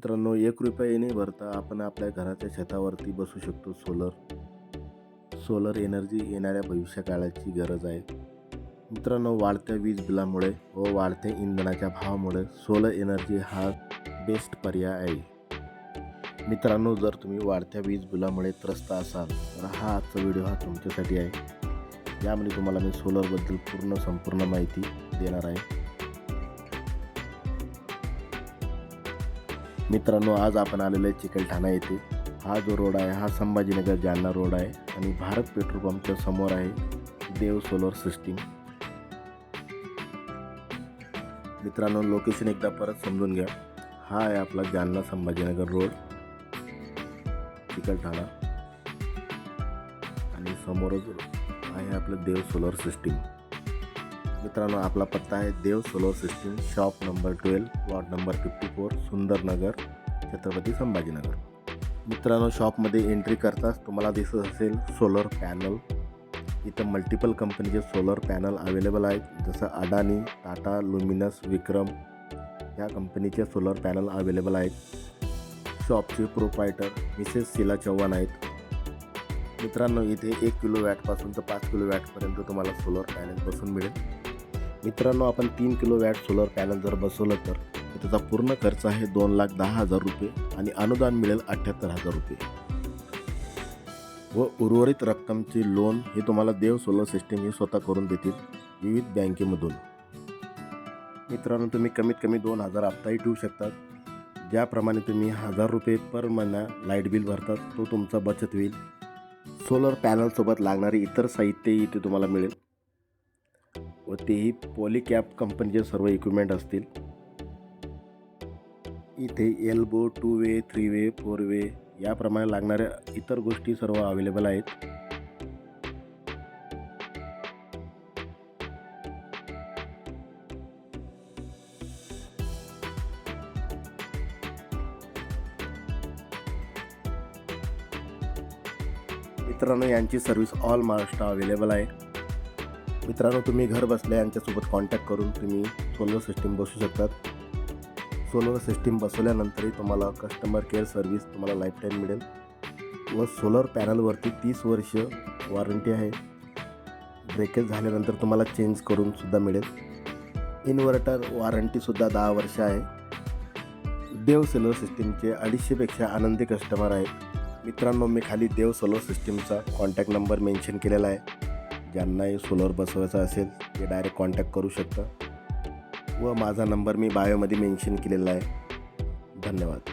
मित्रांनो एक रुपया नाही भरता आपण आपल्या घराच्या छतावरती बसू शकतो सोलर सोलर एनर्जी येणाऱ्या भविष्यकाळाची गरज आहे. मित्रांनो वाढत्या वीज बिलामुळे व वाढत्या इंधनाच्या भावामुळे सोलर एनर्जी हा बेस्ट पर्याय आहे. मित्रांनो जर तुम्ही वाढत्या वीज बिलामुळे त्रस्त असाल तर हा आजचा व्हिडिओ हा तुमच्यासाठी आहे. यामध्ये तुम्हाला मी सोलरबद्दल पूर्ण संपूर्ण माहिती देणार आहे. मित्रांनो आज आपण आलेलो आहे चिकलठाणा येथे. हा जो रोड आहे हा संभाजीनगर जालना रोड आहे आणि भारत पेट्रोल पंपच्या समोर आहे देव सोलर सिस्टीम. मित्रांनो लोकेशन एकदा परत समजून घ्या. हा आहे आपला जालना संभाजीनगर रोड चिकलठाणा आणि समोरच आहे आपलं देव सोलर सिस्टीम. मित्रांनो आपला पत्ता आहे Dev solar system shop number twelve ward number fifty four Sundarnagar Chhatrapati Sambhajinagar. मित्रांनो शॉपमध्ये एंट्री करताच तुम्हाला दिसत असेल सोलर पॅनल. इथं मल्टिपल कंपनीचे सोलर पॅनल अवेलेबल आहेत. जसं अडानी टाटा लुमिनस विक्रम या कंपनीचे सोलर पॅनल अवेलेबल आहेत. शॉपचे प्रोपायटर मिसेस शिला चव्हाण आहेत. मित्रांनो इथे एक किलो वॅटपासून तर पाच किलो वॅटपर्यंत तुम्हाला सोलर पॅनल बसून मिळेल. मित्रांनो आपण तीन किलो वॅट सोलर पॅनल जर बसवलं तर त्याचा पूर्ण खर्च आहे दोन लाख दहा हजार रुपये आणि अनुदान मिळेल अठ्ठ्याहत्तर हजार रुपये. व उर्वरित रक्कमचे लोन हे तुम्हाला देव सोलर सिस्टीम हे स्वतः करून देतील विविध बँकेमधून. मित्रांनो तुम्ही कमीत कमी दोन हजार हप्ताही ठेवू शकतात. ज्याप्रमाणे तुम्ही हजार रुपये पर महिना लाइट बिल भरतात तो तुमचा बचत होईल. सोलर पॅनलसोबत लागणारे इतर साहित्यही इथे तुम्हाला मिळेल. व तेही पॉलिकॅप कंपनीचे सर्व इक्विपमेंट असतील. इथे elbow two way three way four way याप्रमाणे लागणाऱ्या इतर गोष्टी सर्व अवेलेबल आहेत. मित्रांनो यांची सर्व्हिस ऑल महाराष्ट्र अवेलेबल आहे. मित्रांनो तुम्ही घर बसल्या यांच्यासोबत कॉन्टॅक्ट करून तुम्ही सोलर सिस्टीम बसू शकतात. सोलर सिस्टीम बसवल्यानंतरही तुम्हाला कस्टमर केअर सर्व्हिस तुम्हाला लाईफ टाईम मिळेल. व सोलर पॅनलवरती तीस वर्ष वॉरंटी आहे. ब्रेकेज झाल्यानंतर तुम्हाला चेंज करूनसुद्धा मिळेल. इन्व्हर्टर वॉरंटीसुद्धा दहा वर्ष आहे. देव सोलर सिस्टीमचे अडीचशेपेक्षा आनंदी कस्टमर आहेत मित्रांनो मी खाली देव सोलर सिस्टीमचा कॉन्टॅक्ट नंबर मेन्शन केलेला आहे. ज्यांनाही सोलर बसवायचा असेल ते डायरेक्ट कॉन्टॅक्ट करू शकता. व माझा नंबर मी बायोमध्ये मेन्शन केलेला आहे. धन्यवाद.